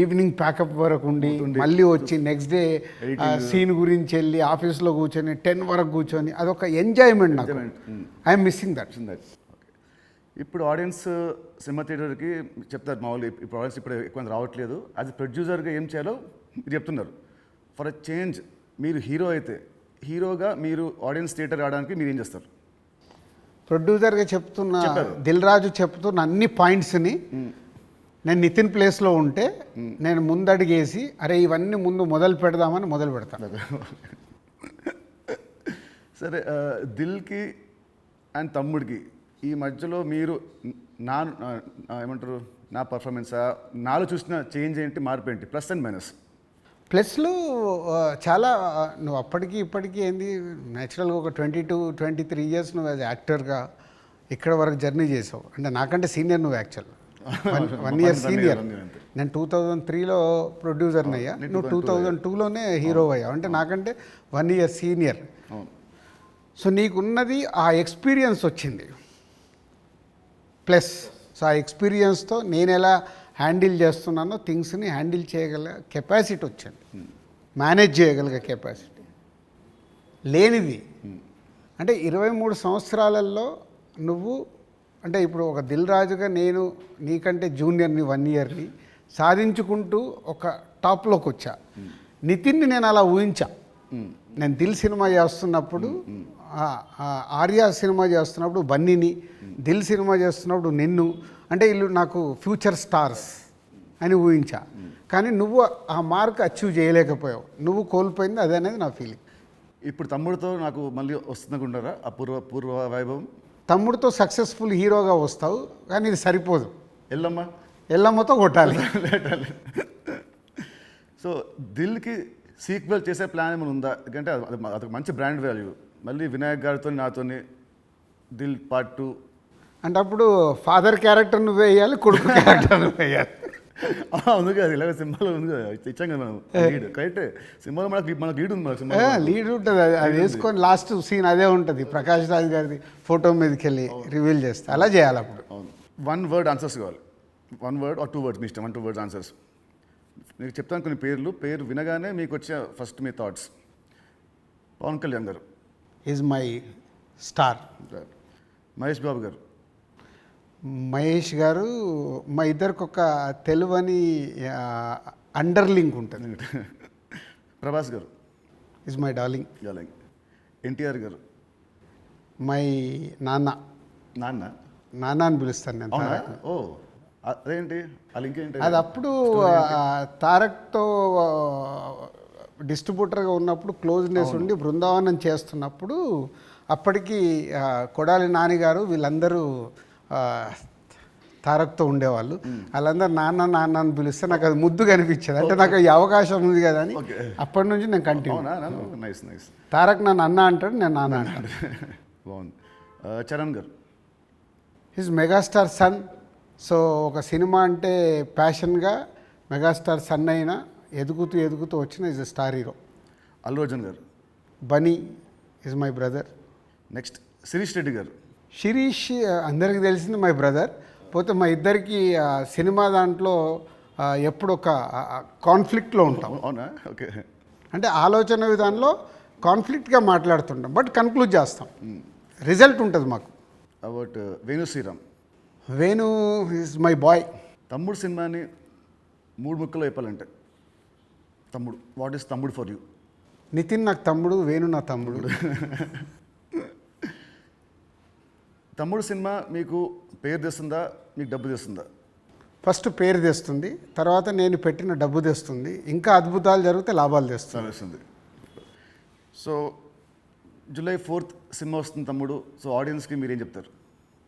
Evening pack up వరకు ఉండి మళ్ళీ వచ్చి నెక్స్ట్ డే సీన్ గురించి వెళ్ళి ఆఫీస్లో కూర్చొని టెన్ వరకు కూర్చొని అదొక ఎంజాయ్మెంట్ నాకు. I'm missing that. ఇప్పుడు ఆడియన్స్ సినిమా థియేటర్కి చెప్తారు మామూలు ఇప్పుడు ఆడియన్స్ ఇప్పుడు ఎక్కువ రావట్లేదు. అది ప్రొడ్యూసర్గా ఏం చేయాలో మీరు చెప్తున్నారు. ఫర్ అ చేంజ్ మీరు హీరో అయితే హీరోగా మీరు ఆడియన్స్ థియేటర్ రావడానికి మీరు ఏం చేస్తారు? ప్రొడ్యూసర్గా చెప్తున్న దిల్ రాజు చెప్తున్న అన్ని పాయింట్స్ని నేను నితిన్ ప్లేస్లో ఉంటే నేను ముందడిగేసి అరే ఇవన్నీ ముందు మొదలు పెడదామని మొదలు పెడతాను సరే దిల్కి అండ్ తమ్ముడికి ఈ మధ్యలో మీరు నా ఏమంటారు నా పర్ఫార్మెన్సా నాలో చూసిన చేంజ్ ఏంటి మార్పు ఏంటి? Plus and minus. ప్లస్లో చాలా నువ్వు అప్పటికి ఇప్పటికీ ఏంది న్యాచురల్గా ఒక twenty two twenty three years నువ్వు యాజ్ యాక్టర్గా ఇక్కడ వరకు జర్నీ చేసావు. అంటే నాకంటే సీనియర్ నువ్వు యాక్చువల్ వన్ ఇయర్ సీనియర్. నేను టూ థౌజండ్ త్రీలో ప్రొడ్యూసర్ని అయ్యా నువ్వు టూ థౌజండ్ టూలోనే హీరో అయ్యావు. అంటే నాకంటే వన్ ఇయర్ సీనియర్ సో నీకున్నది ఆ ఎక్స్పీరియన్స్ వచ్చింది. ప్లస్ సో ఆ ఎక్స్పీరియన్స్తో నేను ఎలా హ్యాండిల్ చేస్తున్నానో థింగ్స్ని హ్యాండిల్ చేయగల కెపాసిటీ వచ్చింది. మేనేజ్ చేయగలిగే కెపాసిటీ లేనిది. అంటే ఇరవై మూడు సంవత్సరాలలో నువ్వు అంటే ఇప్పుడు ఒక దిల్ రాజుగా నేను నీకంటే జూనియర్ని వన్ ఇయర్ని సాధించుకుంటూ ఒక టాప్లోకి వచ్చా. నితిన్ని నేను అలా ఊహించా. నేను దిల్ సినిమా చేస్తున్నప్పుడు ఆర్యా ఆర్య సినిమా చేస్తున్నప్పుడు బన్నీని దిల్ సినిమా చేస్తున్నప్పుడు నిన్ను అంటే వీళ్ళు నాకు ఫ్యూచర్ స్టార్స్ అని ఊహించా. కానీ నువ్వు ఆ మార్క్ అచీవ్ చేయలేకపోయావు. నువ్వు కోల్పోయింది అదే అనేది నా ఫీలింగ్. ఇప్పుడు తమ్ముడితో నాకు మళ్ళీ వస్తుందనుకుంటారా? ఆ పూర్వ పూర్వ వైభవం? తమ్ముడితో సక్సెస్ఫుల్ హీరోగా వస్తావు కానీ ఇది సరిపోదు. ఎల్లమ్మ? ఎల్లమ్మతో కొట్టాలి. సో దిల్కి సీక్వెల్ చేసే ప్లాన్ ఏమైనా ఉందా? ఎందుకంటే అది అదొక మంచి బ్రాండ్ వాల్యూ. మళ్ళీ వినాయక్ గారితో నాతోని దిల్ పార్ట్ టూ. అంటే అప్పుడు ఫాదర్ క్యారెక్టర్ నువ్వు వేయాలి కొడుకు క్యారెక్టర్ నువ్వు వేయాలి. ఉంది కదా ఇలాగ సింహాలో ఉంది కదా ఇచ్చాం కదా మనం. లీడ్ కరెక్టే సింహాలో మనకు మనకు లీడ్ ఉంది మన సినిమా లీడ్ ఉంటుంది అది అది వేసుకొని లాస్ట్ సీన్ అదే ఉంటుంది. ప్రకాష్ రాజ్ గారిది ఫోటో మీదకి వెళ్ళి రివీల్ చేస్తే. అలా చేయాలి అప్పుడు. అవును. వన్ వర్డ్ ఆన్సర్స్ కావాలి. One word or two words మీ ఇష్టం. వన్ టూ వర్డ్స్ ఆన్సర్స్ మీకు చెప్తాను కొన్ని పేర్లు. పేరు వినగానే మీకు వచ్చే first me thoughts Pawan Kalyan garu. Is my star Mahesh Babu garu. Mahesh garu మా ఇద్దరికి ఒక తెలువని అండర్లింక్ ఉంటుంది. ప్రభాస్ గారు. ఈజ్ మై డార్లింగ్ అలాగే ఎన్టీఆర్ గారు. మై నాన్న. నాన్న? నాన్న అని పిలుస్తాను నేను. ఓ అదేంటి? అది అప్పుడు తారక్తో డిస్ట్రిబ్యూటర్గా ఉన్నప్పుడు క్లోజ్నెస్ ఉండి బృందావనం చేస్తున్నప్పుడు అప్పటికి కొడాలి నానిగారు వీళ్ళందరూ తారక్తో ఉండేవాళ్ళు. వాళ్ళందరూ నాన్న నాన్న అని పిలిస్తే నాకు అది ముద్దు కనిపించేది. అంటే నాకు ఈ అవకాశం ఉంది కదా అని. అప్పటి నుంచి నేను కంటిన్యూ నైస్ నైస్ తారక్ నన్ను అన్న అంటాడు నేను నాన్న అంటాను. బాగుంది. Charan garu. His megastar son so ఒక సినిమా అంటే ప్యాషన్గా మెగాస్టార్ సన్ అయినా ఎదుగుతూ ఎదుగుతూ వచ్చిన is star hero Allu Arjun garu. Bunny is my brother next Sirish Reddy garu. Sirish అందరికీ తెలిసింది మై బ్రదర్. పోతే మా ఇద్దరికి సినిమా దాంట్లో ఎప్పుడు ఒక కాన్ఫ్లిక్ట్లో ఉంటాం. అవు- అవునా? ఓకే. అంటే ఆలోచన విధానంలో కాన్ఫ్లిక్ట్గా మాట్లాడుతుంటాం బట్ కన్క్లూడ్ చేస్తాం. రిజల్ట్ ఉంటుంది మాకు. About Venu Sriram. Venu is my boy. Thammudu సినిమాని మూడు ముక్కలు చెప్పాలంటే. Thammudu what is Thammudu for you? Nithin నాకు తమ్ముడు వేణు నా తమ్ముడు. తమ్ముడు సినిమా మీకు పేరు తెస్తుందా? మీకు డబ్బు తెస్తుందా? ఫస్ట్ పేరు తెస్తుంది తర్వాత నేను పెట్టిన డబ్బు తెస్తుంది. ఇంకా అద్భుతాలు జరిగితే లాభాలు తెస్తుంది. సో జూలై ఫోర్త్ సినిమా వస్తుంది తమ్ముడు. సో ఆడియన్స్కి మీరు ఏం చెప్తారు?